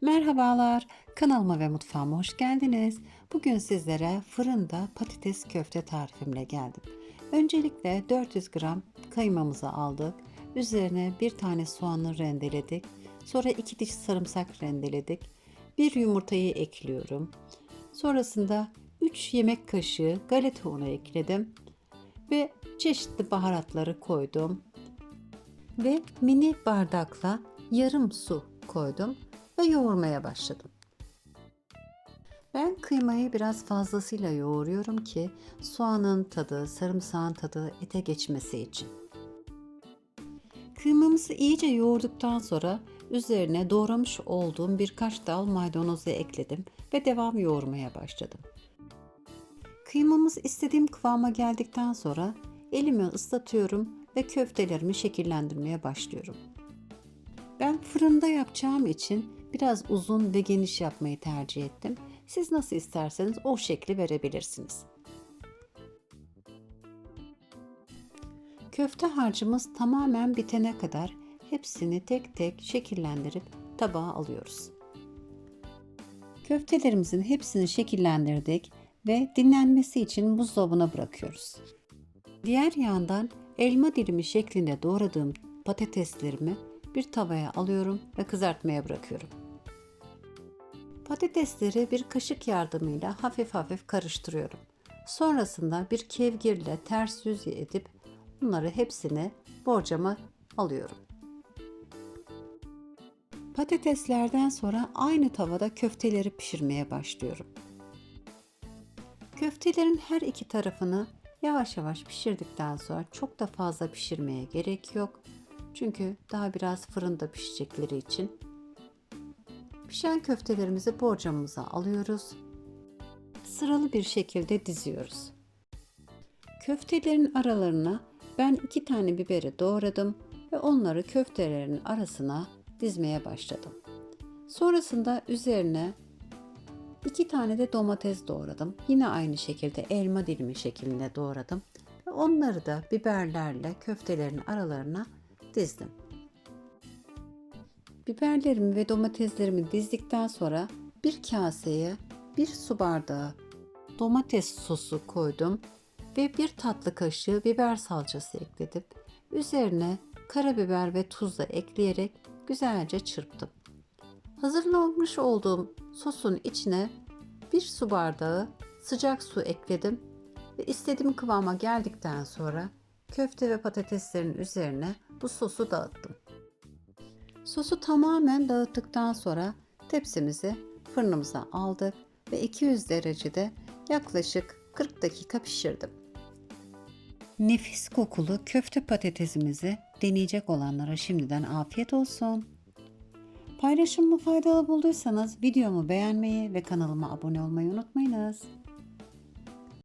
Merhabalar, kanalıma ve mutfağıma hoş geldiniz. Bugün sizlere fırında patates köfte tarifimle geldim. Öncelikle 400 gram kıymamızı aldık. Üzerine bir tane soğanı rendeledik. Sonra iki diş sarımsak rendeledik. Bir yumurtayı ekliyorum. Sonrasında 3 yemek kaşığı galeta unu ekledim. Ve çeşitli baharatları koydum. Ve mini bardakla yarım su koydum ve yoğurmaya başladım. Ben kıymayı biraz fazlasıyla yoğuruyorum ki soğanın tadı, sarımsağın tadı ete geçmesi için. Kıymamızı iyice yoğurduktan sonra üzerine doğramış olduğum birkaç dal maydanozu ekledim ve devam yoğurmaya başladım. Kıymamız istediğim kıvama geldikten sonra elimi ıslatıyorum ve köftelerimi şekillendirmeye başlıyorum. Ben fırında yapacağım için biraz uzun ve geniş yapmayı tercih ettim. Siz nasıl isterseniz o şekli verebilirsiniz. Köfte harcımız tamamen bitene kadar hepsini tek tek şekillendirip tabağa alıyoruz. Köftelerimizin hepsini şekillendirdik ve dinlenmesi için buzdolabına bırakıyoruz. Diğer yandan elma dilimi şeklinde doğradığım patateslerimi bir tavaya alıyorum ve kızartmaya bırakıyorum. Patatesleri bir kaşık yardımıyla hafif hafif karıştırıyorum. Sonrasında bir kevgirle ters yüz edip bunları hepsini borcama alıyorum. Patateslerden sonra aynı tavada köfteleri pişirmeye başlıyorum. Köftelerin her iki tarafını yavaş yavaş pişirdikten sonra çok da fazla pişirmeye gerek yok. Çünkü daha biraz fırında pişecekleri için. Pişen köftelerimizi borcamımıza alıyoruz. Sıralı bir şekilde diziyoruz. Köftelerin aralarına ben iki tane biberi doğradım ve onları köftelerin arasına dizmeye başladım. Sonrasında üzerine iki tane de domates doğradım. Yine aynı şekilde elma dilimi şeklinde doğradım. Ve onları da biberlerle köftelerin aralarına dizdim. Biberlerimi ve domateslerimi dizdikten sonra bir kaseye bir su bardağı domates sosu koydum ve bir tatlı kaşığı biber salçası ekledim. Üzerine karabiber ve tuz da ekleyerek güzelce çırptım. Hazırlamış olduğum sosun içine bir su bardağı sıcak su ekledim ve istediğim kıvama geldikten sonra köfte ve patateslerin üzerine bu sosu dağıttım. Sosu tamamen dağıttıktan sonra tepsimizi fırınımıza aldık ve 200 derecede yaklaşık 40 dakika pişirdim. Nefis kokulu köfte patatesimizi deneyecek olanlara şimdiden afiyet olsun. Paylaşımımı faydalı bulduysanız videomu beğenmeyi ve kanalıma abone olmayı unutmayınız.